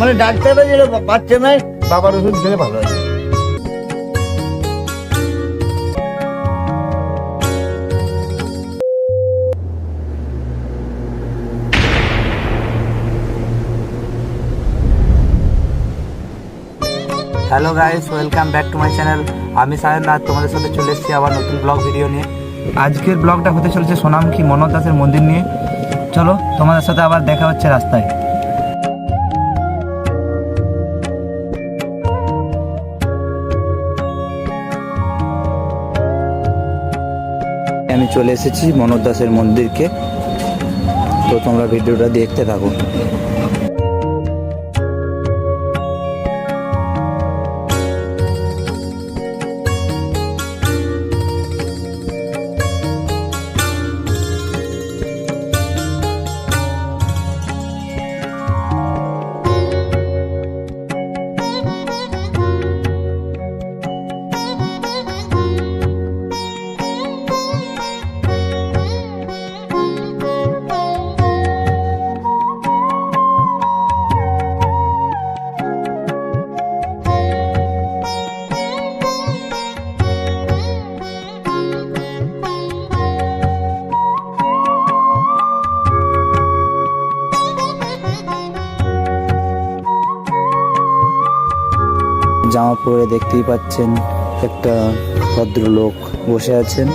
মানে ডাক্তাররা যেটা বাবার ওষুধ খেলে ভালো হয়। Hello guys welcome back to my channel আমি সায়ন আর তোমাদের সাথে চলে এসেছি আবার নতুন ব্লগ ভিডিও নিয়ে। আজকের ব্লগটা হতে চলেছে সোনামুখী মনোজ দাসের মন্দির নিয়ে। চলো, তোমাদের সাথে আবার দেখা হচ্ছে রাস্তায়। আমি চলে এসেছি মনোদাসের মন্দিরকে। তো তোমরা ভিডিওটা দেখতে থাকো। জামা পরে দেখতেই পাচ্ছেন একটা ভদ্রলোক বসে আছেন।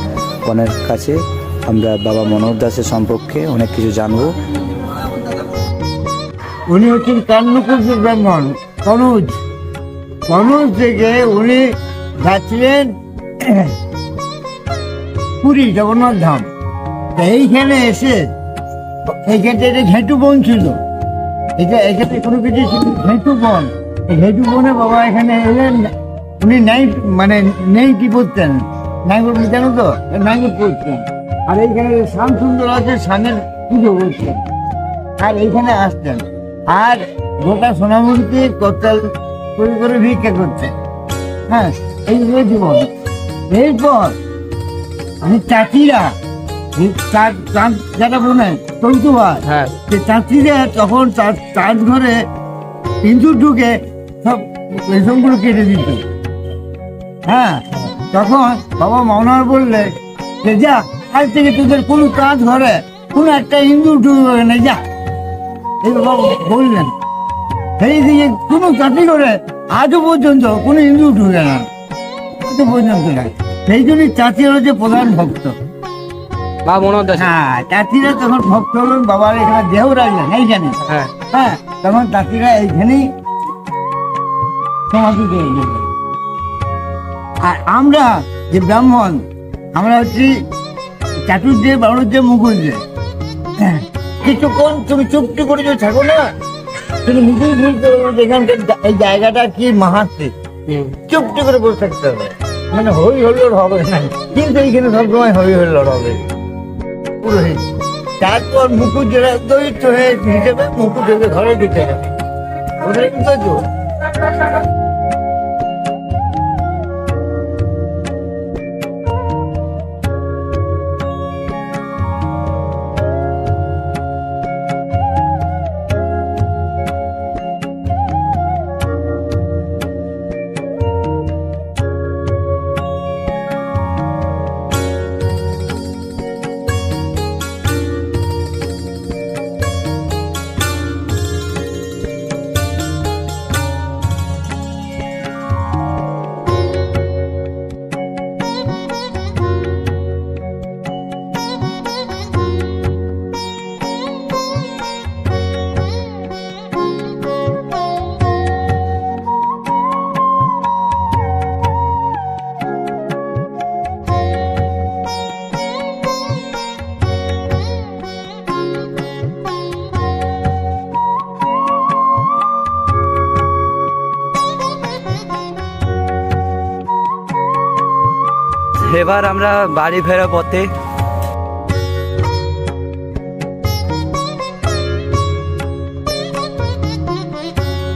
ওনার কাছে আমরা বাবা মনোহর দাসের সম্পর্কে অনেক কিছু জানব। উনি হচ্ছেন কান্নকুজি ব্রাহ্মণ কনুজ কনুজ থেকে উনি যাচ্ছিলেন পুরী জগন্নাথ ধাম। এইখানে এসে এইখানটা এটা ঘেঁটু বন ছিল, এটা এখানে কোনো কিছু ঘেঁটু বন। ঘেঁটু বনে বাবা এখানে এলেন উনি নাইট মানে নেই কি পড়তেন নাইট জানো তো? নাইট পড়তেন আর এইখানে শান সুন্দর আছে শানের পুজো করতেন আর এইখানে আসতেন। আর গোটা সোনামুড়িতে করতাল করে করে ভিক্ষা করছে হ্যাঁ এই যে জীবন এরপর আমি চাচিরা যারা বোনে তন্তু ভাই হ্যাঁ। চাচিরা তখন চাঁদ ঘরে ইন্দুর ঢুকে সব রেশমগুলো কেটে দিত। হ্যাঁ তখন বাবা মনোহর বললে যে যা আজ থেকে তোদের কোনো কাজ ঘরে কোনো একটা ইন্দুর ঢুকবে না যা। এই বাবা বললেন সেই দিকে কোনো চাকরি করে আজও পর্যন্ত কোনো ইন্দুর ঢুকে না। আজও পর্যন্ত না সেই জন্যই চাচি হচ্ছে প্রধান ভক্ত। হ্যাঁ চাচিরা তখন ভক্ত হলেন বাবার এখানে দেহ রাখলেন এইখানে। হ্যাঁ। হ্যাঁ তখন চাচিরা এইখানেই সমাধি দিয়ে গেলেন আর আমরা যে ব্রাহ্মণ আমরা হচ্ছি চাটুর্যে বাড়ুর্যে মুখুর্যে হ্যাঁ, কিছুক্ষণ তুমি চুপটি করে যে থাকো না। তুমি নিজেই বুঝতে পারবে যে এখানকার এই জায়গাটা কি মাহাত্মিক চুপটি করে বসে থাকতে হবে। মানে হই হল্লোড় হবে না। কিন্তু এইখানে সবসময় হই হল্লোড় হবে। পুরোহিত তারপর মুকুটরা দৈত্য হয়ে হিসেবে মুকুট ঘরে ঢুকে যাবে ওটাই কিন্তু এবার আমরা বাড়ি ফেরার পথে